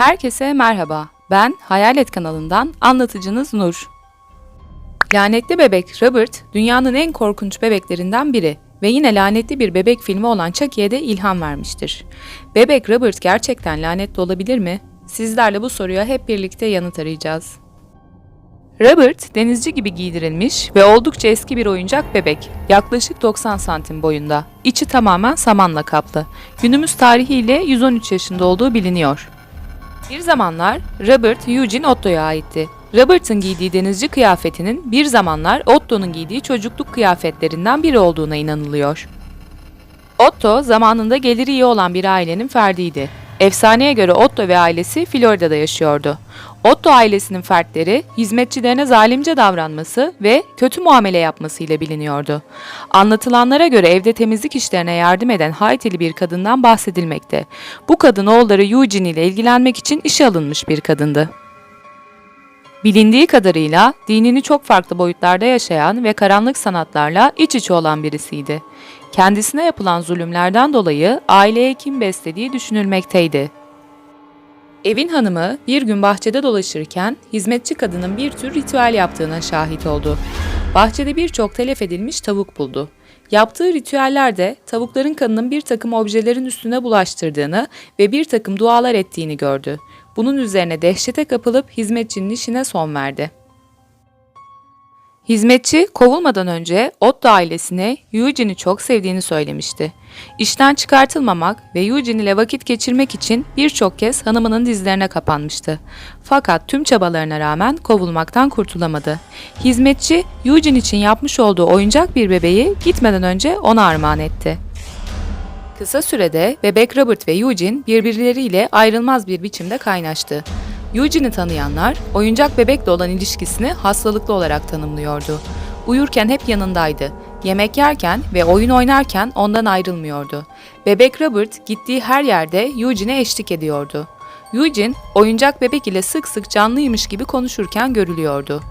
Herkese merhaba. Ben Hayalet kanalından anlatıcınız Nur. Lanetli bebek Robert dünyanın en korkunç bebeklerinden biri ve yine lanetli bir bebek filmi olan Chucky'ye de ilham vermiştir. Bebek Robert gerçekten lanetli olabilir mi? Sizlerle bu soruya hep birlikte yanıt arayacağız. Robert denizci gibi giydirilmiş ve oldukça eski bir oyuncak bebek. Yaklaşık 90 santim boyunda. İçi tamamen samanla kaplı. Günümüz tarihiyle 113 yaşında olduğu biliniyor. Bir zamanlar Robert Eugene Otto'ya aitti. Robert'ın giydiği denizci kıyafetinin bir zamanlar Otto'nun giydiği çocukluk kıyafetlerinden biri olduğuna inanılıyor. Otto zamanında geliri iyi olan bir ailenin ferdiydi. Efsaneye göre Otto ve ailesi Florida'da yaşıyordu. Otto ailesinin fertleri hizmetçilerine zalimce davranması ve kötü muamele yapmasıyla biliniyordu. Anlatılanlara göre evde temizlik işlerine yardım eden Haitili bir kadından bahsedilmekte. Bu kadın oğulları Eugene ile ilgilenmek için işe alınmış bir kadındı. Bilindiği kadarıyla dinini çok farklı boyutlarda yaşayan ve karanlık sanatlarla iç içe olan birisiydi. Kendisine yapılan zulümlerden dolayı aileye kim beslediği düşünülmekteydi. Evin hanımı bir gün bahçede dolaşırken hizmetçi kadının bir tür ritüel yaptığına şahit oldu. Bahçede birçok telef edilmiş tavuk buldu. Yaptığı ritüellerde tavukların kanının bir takım objelerin üstüne bulaştırdığını ve bir takım dualar ettiğini gördü. Bunun üzerine dehşete kapılıp hizmetçinin işine son verdi. Hizmetçi kovulmadan önce Otto ailesine Eugene'i çok sevdiğini söylemişti. İşten çıkartılmamak ve Eugene ile vakit geçirmek için birçok kez hanımının dizlerine kapanmıştı. Fakat tüm çabalarına rağmen kovulmaktan kurtulamadı. Hizmetçi Eugene için yapmış olduğu oyuncak bir bebeği gitmeden önce ona armağan etti. Kısa sürede bebek Robert ve Eugene birbirleriyle ayrılmaz bir biçimde kaynaştı. Eugene'i tanıyanlar oyuncak bebekle olan ilişkisini hastalıklı olarak tanımlıyordu. Uyurken hep yanındaydı. Yemek yerken ve oyun oynarken ondan ayrılmıyordu. Bebek Robert gittiği her yerde Eugene'e eşlik ediyordu. Eugene oyuncak bebek ile sık sık canlıymış gibi konuşurken görülüyordu.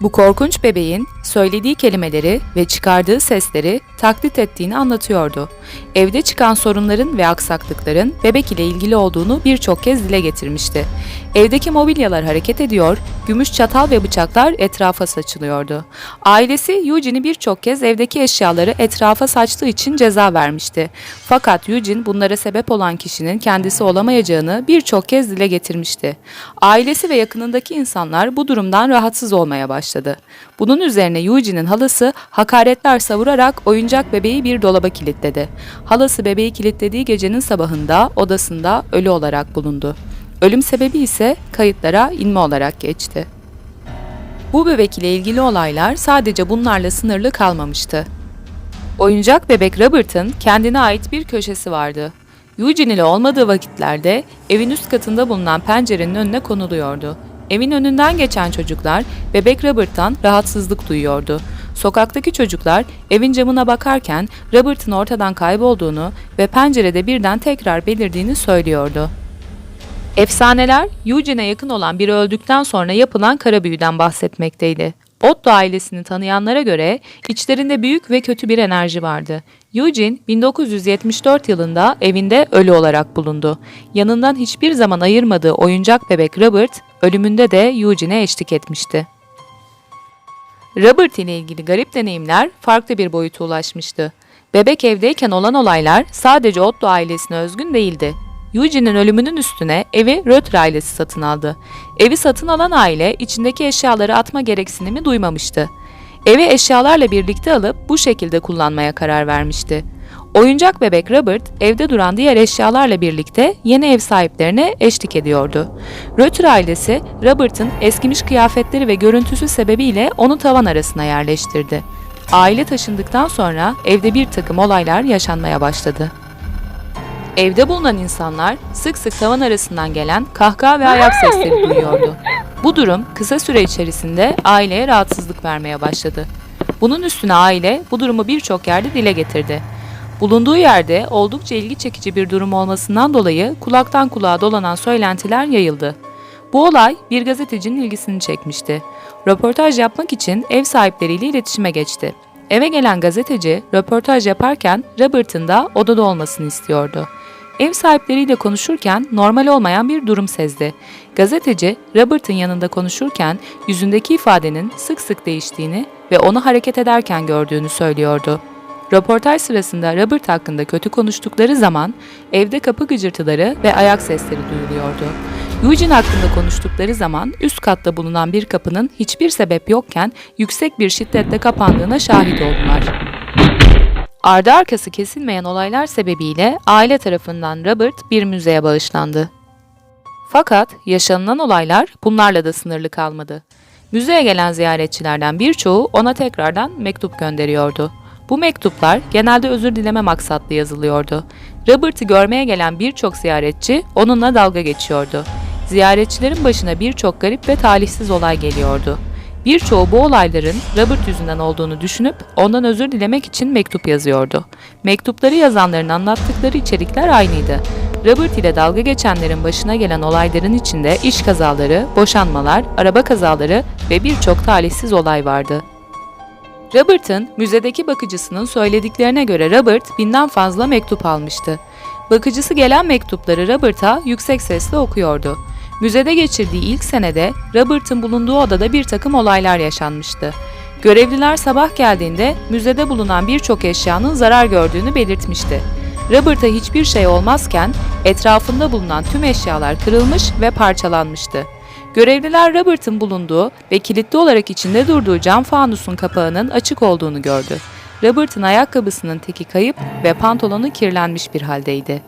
Bu korkunç bebeğin söylediği kelimeleri ve çıkardığı sesleri taklit ettiğini anlatıyordu. Evde çıkan sorunların ve aksaklıkların bebek ile ilgili olduğunu birçok kez dile getirmişti. Evdeki mobilyalar hareket ediyor, gümüş çatal ve bıçaklar etrafa saçılıyordu. Ailesi Eugene'i birçok kez evdeki eşyaları etrafa saçtığı için ceza vermişti. Fakat Eugene bunlara sebep olan kişinin kendisi olamayacağını birçok kez dile getirmişti. Ailesi ve yakınındaki insanlar bu durumdan rahatsız olmaya başladı. Bunun üzerine Eugene'in halası hakaretler savurarak oyuncak bebeği bir dolaba kilitledi. Halası bebeği kilitlediği gecenin sabahında odasında ölü olarak bulundu. Ölüm sebebi ise kayıtlara inme olarak geçti. Bu bebek ile ilgili olaylar sadece bunlarla sınırlı kalmamıştı. Oyuncak bebek Robert'ın kendine ait bir köşesi vardı. Eugene ile olmadığı vakitlerde evin üst katında bulunan pencerenin önüne konuluyordu. Evin önünden geçen çocuklar bebek Robert'tan rahatsızlık duyuyordu. Sokaktaki çocuklar evin camına bakarken Robert'ın ortadan kaybolduğunu ve pencerede birden tekrar belirdiğini söylüyordu. Efsaneler Eugene'e yakın olan biri öldükten sonra yapılan kara büyüden bahsetmekteydi. Otto ailesini tanıyanlara göre içlerinde büyük ve kötü bir enerji vardı. Eugene 1974 yılında evinde ölü olarak bulundu. Yanından hiçbir zaman ayırmadığı oyuncak bebek Robert ölümünde de Eugene'e eşlik etmişti. Robert ile ilgili garip deneyimler farklı bir boyuta ulaşmıştı. Bebek evdeyken olan olaylar sadece Otto ailesine özgün değildi. Eugene'in ölümünün üstüne evi Rötter ailesi satın aldı. Evi satın alan aile içindeki eşyaları atma gereksinimi duymamıştı. Evi eşyalarla birlikte alıp bu şekilde kullanmaya karar vermişti. Oyuncak bebek Robert evde duran diğer eşyalarla birlikte yeni ev sahiplerine eşlik ediyordu. Rötter ailesi Robert'ın eskimiş kıyafetleri ve görüntüsü sebebiyle onu tavan arasına yerleştirdi. Aile taşındıktan sonra evde bir takım olaylar yaşanmaya başladı. Evde bulunan insanlar sık sık tavan arasından gelen kahkaha ve ayak sesleri duyuyordu. Bu durum kısa süre içerisinde aileye rahatsızlık vermeye başladı. Bunun üstüne aile bu durumu birçok yerde dile getirdi. Bulunduğu yerde oldukça ilgi çekici bir durum olmasından dolayı kulaktan kulağa dolanan söylentiler yayıldı. Bu olay bir gazetecinin ilgisini çekmişti. Röportaj yapmak için ev sahipleriyle iletişime geçti. Eve gelen gazeteci röportaj yaparken Robert'ın da odada olmasını istiyordu. Ev sahipleriyle konuşurken normal olmayan bir durum sezdi. Gazeteci Robert'ın yanında konuşurken yüzündeki ifadenin sık sık değiştiğini ve onu hareket ederken gördüğünü söylüyordu. Röportaj sırasında Robert hakkında kötü konuştukları zaman evde kapı gıcırtıları ve ayak sesleri duyuluyordu. Eugene hakkında konuştukları zaman üst katta bulunan bir kapının hiçbir sebep yokken yüksek bir şiddetle kapandığına şahit oldular. Ardı arkası kesilmeyen olaylar sebebiyle aile tarafından Robert bir müzeye bağışlandı. Fakat yaşanılan olaylar bunlarla da sınırlı kalmadı. Müzeye gelen ziyaretçilerden birçoğu ona tekrardan mektup gönderiyordu. Bu mektuplar genelde özür dileme maksatlı yazılıyordu. Robert'ı görmeye gelen birçok ziyaretçi onunla dalga geçiyordu. Ziyaretçilerin başına birçok garip ve talihsiz olay geliyordu. Birçoğu bu olayların Robert yüzünden olduğunu düşünüp ondan özür dilemek için mektup yazıyordu. Mektupları yazanların anlattıkları içerikler aynıydı. Robert ile dalga geçenlerin başına gelen olayların içinde iş kazaları, boşanmalar, araba kazaları ve birçok talihsiz olay vardı. Robert'ın müzedeki bakıcısının söylediklerine göre Robert binden fazla mektup almıştı. Bakıcısı gelen mektupları Robert'a yüksek sesle okuyordu. Müzede geçirdiği ilk senede Robert'ın bulunduğu odada bir takım olaylar yaşanmıştı. Görevliler sabah geldiğinde müzede bulunan birçok eşyanın zarar gördüğünü belirtmişti. Robert'a hiçbir şey olmazken etrafında bulunan tüm eşyalar kırılmış ve parçalanmıştı. Görevliler Robert'ın bulunduğu ve kilitli olarak içinde durduğu cam fanusun kapağının açık olduğunu gördü. Robert'ın ayakkabısının teki kayıp ve pantolonu kirlenmiş bir haldeydi.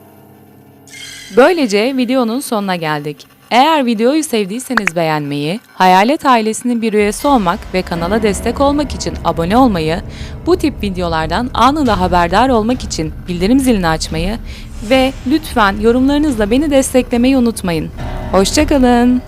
Böylece videonun sonuna geldik. Eğer videoyu sevdiyseniz beğenmeyi, Hayalet ailesinin bir üyesi olmak ve kanala destek olmak için abone olmayı, bu tip videolardan anında haberdar olmak için bildirim zilini açmayı ve lütfen yorumlarınızla beni desteklemeyi unutmayın. Hoşçakalın.